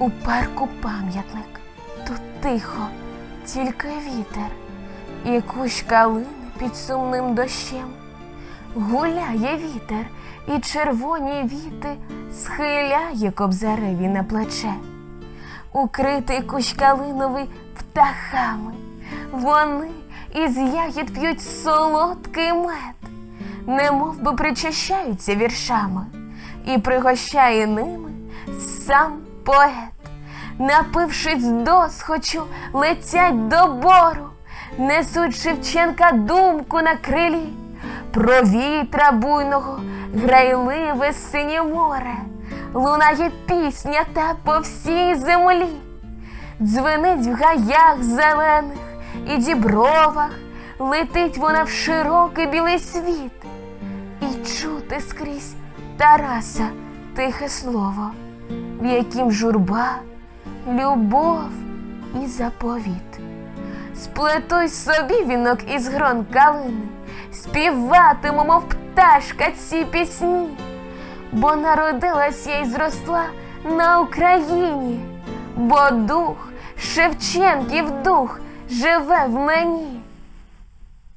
У парку пам'ятник, тут тихо, тільки вітер, і кущ калини під сумним дощем. Гуляє вітер, і червоні віти схиляє кобзареві на плече. Укритий кущ калиновий птахами, вони із ягід п'ють солодкий мед, немов би причащаються віршами, і пригощає ними сам поет. Напившись досхочу, летять до бору, несуть Шевченка думку на крилі, про вітра буйного, грайливе синє море, лунає пісня та по всій землі, дзвенить в гаях зелених і дібровах, летить вона в широкий білий світ, і чути скрізь Тараса тихе слово, в яким журба, любов і заповіт. Сплетуй собі вінок із грон калини, співатиму, мов пташка ці пісні, бо народилась я й зросла на Україні, бо дух, Шевченків дух живе в мені.